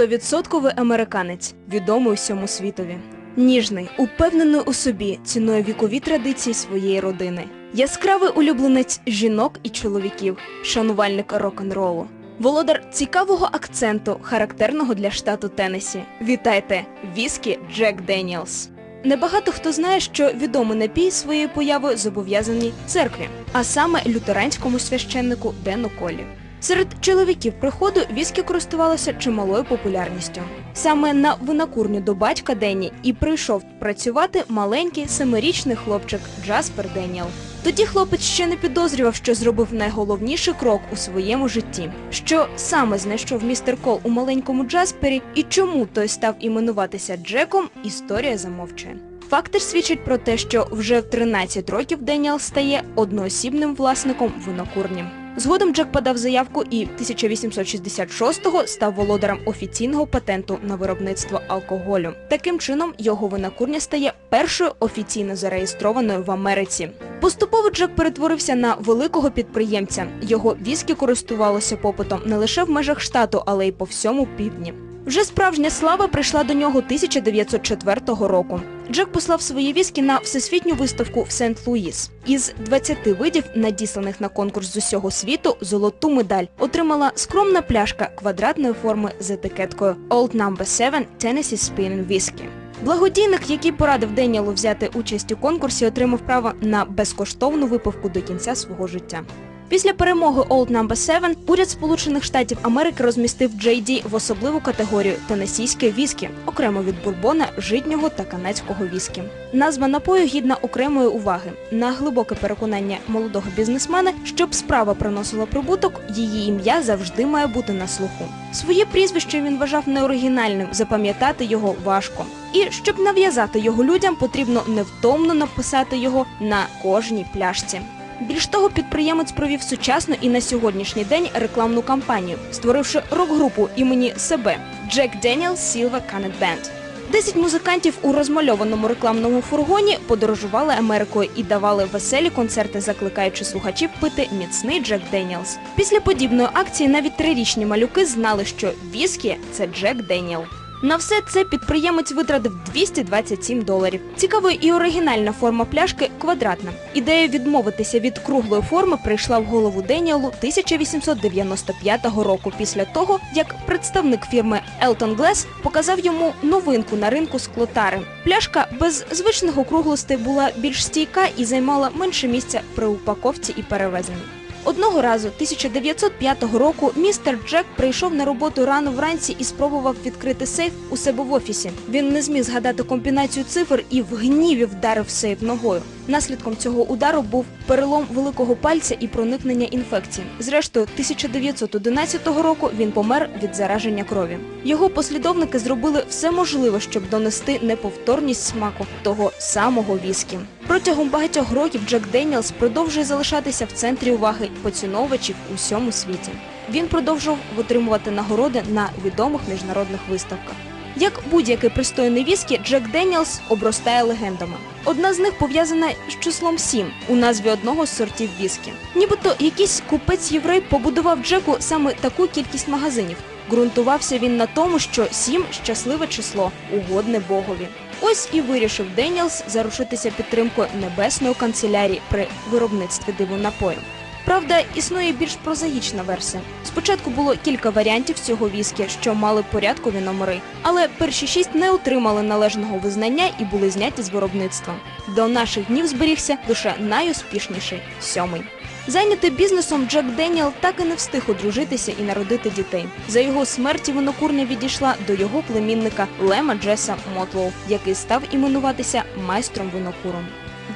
Стовідсотковий американець, відомий усьому світові. Ніжний, упевнений у собі, цінує вікові традиції своєї родини. Яскравий улюбленець жінок і чоловіків, шанувальник рок-н-ролу. Володар цікавого акценту, характерного для штату Теннессі. Вітайте, віскі Джек Деніелс. Небагато хто знає, що відомий напій своєю появою зобов'язаний церкві, а саме лютеранському священнику Дену Колі. Серед чоловіків приходу віскі користувалося чималою популярністю. Саме на винокурню до батька Денні і прийшов працювати маленький семирічний хлопчик Джаспер Деніел. Тоді хлопець ще не підозрював, що зробив найголовніший крок у своєму житті. Що саме знайшов містер Кол у маленькому Джаспері і чому той став іменуватися Джеком, історія замовчує. Факти ж свідчать про те, що вже в 13 років Деніел стає одноосібним власником винокурні. Згодом Джек подав заявку і 1866-го став володарем офіційного патенту на виробництво алкоголю. Таким чином, його винокурня стає першою офіційно зареєстрованою в Америці. Поступово Джек перетворився на великого підприємця. Його віскі користувалося попитом не лише в межах штату, але й по всьому півдні. Вже справжня слава прийшла до нього 1904 року. Джек послав свої віскі на всесвітню виставку в Сент-Луїс. Із 20 видів, надісланих на конкурс з усього світу, золоту медаль отримала скромна пляшка квадратної форми з етикеткою Old No. 7 Tennessee Spinning Whiskey. Благодійник, який порадив Деніелу взяти участь у конкурсі, отримав право на безкоштовну випивку до кінця свого життя. Після перемоги Old No. 7 уряд Сполучених Штатів Америки розмістив JD в особливу категорію тенесійське віскі, окремо від бурбона, житнього та канадського віскі. Назва напою гідна окремої уваги. На глибоке переконання молодого бізнесмена, щоб справа приносила прибуток, її ім'я завжди має бути на слуху. Своє прізвище він вважав неоригінальним, запам'ятати його важко. І щоб нав'язати його людям, потрібно невтомно написати його на кожній пляшці. Більш того, підприємець провів сучасну і на сьогоднішній день рекламну кампанію, створивши рок-групу імені себе Jack Daniels Silver Canet Band. Десять музикантів у розмальованому рекламному фургоні подорожували Америкою і давали веселі концерти, закликаючи слухачів пити міцний Джек Деніелс. Після подібної акції навіть трирічні малюки знали, що віскі – це Джек Деніел. На все це підприємець витратив 227 доларів. Цікавою і оригінальна форма пляшки квадратна. Ідея відмовитися від круглої форми прийшла в голову Деніелу 1895 року, після того, як представник фірми Elton Glass показав йому новинку на ринку склотари. Пляшка без звичних округлостей була більш стійка і займала менше місця при упаковці і перевезенні. Одного разу, 1905 року, містер Джек прийшов на роботу рано вранці і спробував відкрити сейф у себе в офісі. Він не зміг згадати комбінацію цифр і в гніві вдарив сейф ногою. Наслідком цього удару був перелом великого пальця і проникнення інфекції. Зрештою, 1911 року він помер від зараження крові. Його послідовники зробили все можливе, щоб донести неповторність смаку того самого віскі. Протягом багатьох років Джек Деніелс продовжує залишатися в центрі уваги поціновувачів у всьому світі. Він продовжував отримувати нагороди на відомих міжнародних виставках. Як будь-який пристойний віскі, Джек Деніелс обростає легендами. Одна з них пов'язана з числом 7 у назві одного з сортів віскі. Нібито якийсь купець-єврей побудував Джеку саме таку кількість магазинів. Ґрунтувався він на тому, що 7 – щасливе число, угодне Богові. Ось і вирішив Деніелс зарушитися підтримкою небесної канцелярії при виробництві диву напою. Правда, існує більш прозаїчна версія. Спочатку було кілька варіантів цього віскі, що мали порядкові номери, але перші шість не отримали належного визнання і були зняті з виробництва. До наших днів зберігся лише найуспішніший сьомий. Зайнятий бізнесом Джек Деніел так і не встиг одружитися і народити дітей. За його смерті винокурня відійшла до його племінника Лема Джеса Мотлоу, який став іменуватися майстром винокуром.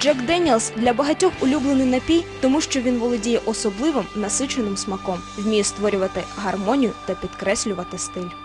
Джек Деніелс для багатьох улюблений напій, тому що він володіє особливим насиченим смаком, вміє створювати гармонію та підкреслювати стиль.